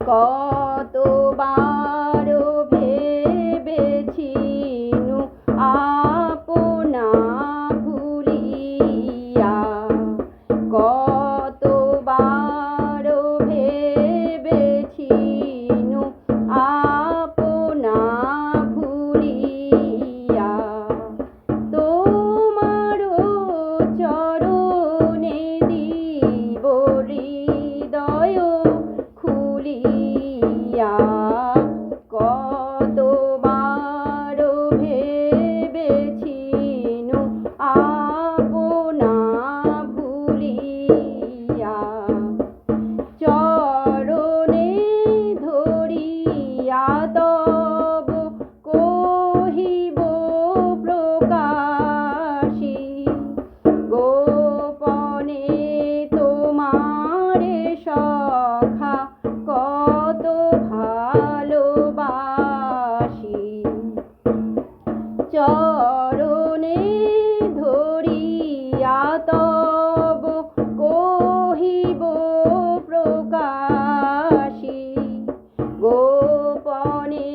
কতবার ভেবেছিনু চরণে ধরিয়া তব কহিব প্রকাশী গোপনে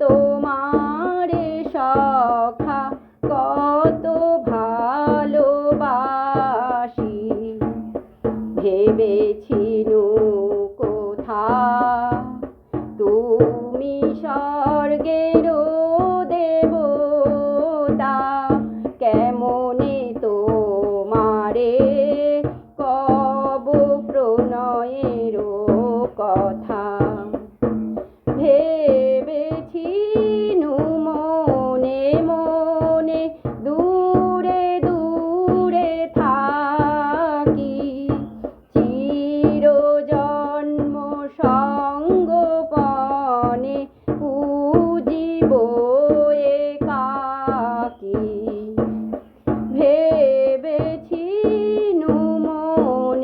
তোমারে সখা কত ভালোবাসি। ভেবেছিনু কোথা তুমি স্বর্গের কেমনে তোমারে? কব প্রণয়ের কথা।